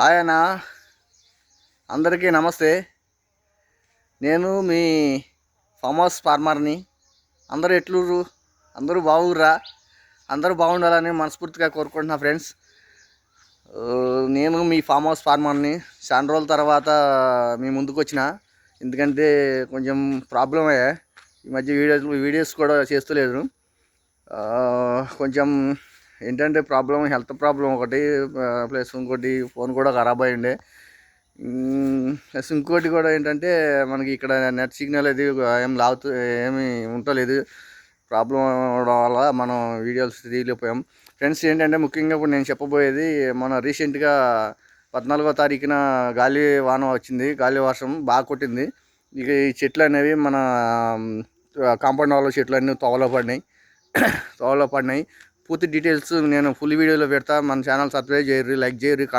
Hi అన్న. అందరికీ నమస్తే. నేను మీ ఫామ్ హౌస్ ఫార్మర్ని. అందరూ ఎట్లుర్రు? అందరూ బాగుర్రా? అందరూ బాగుండాలని మనస్ఫూర్తిగా కోరుకుంటున్నా ఫ్రెండ్స్. నేను మీ ఫామ్ హౌస్ ఫార్మర్ని. చాలా రోజుల తర్వాత మీ ముందుకు వచ్చిన. ఎందుకంటే కొంచెం ప్రాబ్లం అయ్యా. ఈ మధ్య వీడియోస్ వీడియోస్ కూడా చేస్తలేదు. కొంచెం ఏంటంటే ప్రాబ్లం హెల్త్ ప్రాబ్లం ఒకటి ప్లస్ ఇంకోటి ఫోన్ కూడా ఖరాబ్ అయ్యిండే. ప్లస్ ఇంకోటి కూడా ఏంటంటే మనకి ఇక్కడ నెట్ సిగ్నల్ అది ఏం లాగుతూ ఏమి ఉండలేదు ప్రాబ్లం అవడం వల్ల మనం వీడియోస్ తీయలేకపోయాం. ఫ్రెండ్స్ ఏంటంటే ముఖ్యంగా ఇప్పుడు నేను చెప్పబోయేది మన రీసెంట్గా పద్నాలుగో తారీఖున గాలి వాన వచ్చింది. గాలి వర్షం బాగా కొట్టింది. ఇక ఈ చెట్లు అనేవి మన కాంపౌండ్ వాళ్ళ చెట్లు అన్నీ తోవలో పడినాయి. తోవలో పడినాయి. పూర్తి డీటెయిల్స్ నేను ఫుల్ వీడియోలో పెడతా. మన ఛానల్ సబ్స్క్రైబ్ చేయరు లైక్ చేయరు కామెంట్